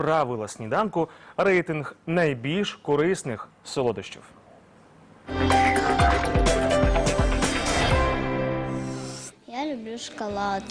правила сніданку, рейтинг найбільш корисних солодощів. люблю шоколад,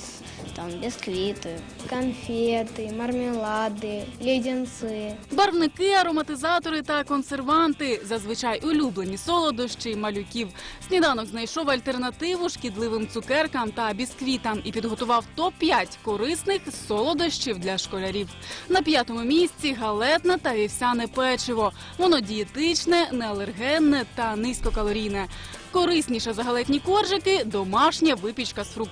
там бисквиты, конфеты, мармелады, леденцы. Барвники, ароматизатори та консерванти зазвичай улюблені солодощі малюків. Сніданок знайшов альтернативу шкідливим цукеркам та бісквітам і підготував топ 5 корисних солодощів для школярів. На п'ятому місці галетне та вівсяне печиво. Воно дієтичне, неалергенне та низькокалорійне. Корисніше за галетні коржики домашня випічка з фруктами.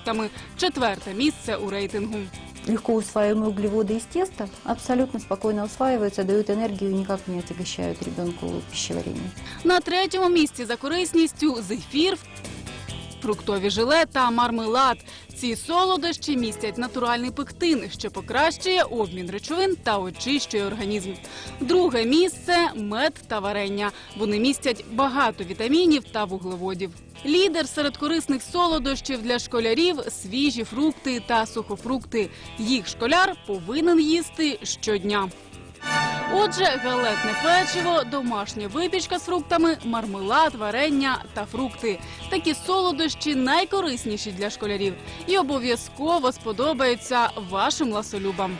Четверте місце у рейтингу. Легко усваиваемые углеводы из теста абсолютно спокойно усваиваются, дают энергию и никак не отягощают ребенку пищеварение. На третьому місці за корисністю зефір, фруктові желе та мармелад. Ці солодощі містять натуральний пектин, що покращує обмін речовин та очищує організм. Друге місце мед та варення. Вони містять багато вітамінів та вуглеводів. Лідер серед корисних солодощів для школярів свіжі фрукти та сухофрукти. Їх школяр повинен їсти щодня. Отже, галетне печиво, домашня випічка з фруктами, мармелад, варення та фрукти. Такі солодощі найкорисніші для школярів і обов'язково сподобаються вашим ласолюбам.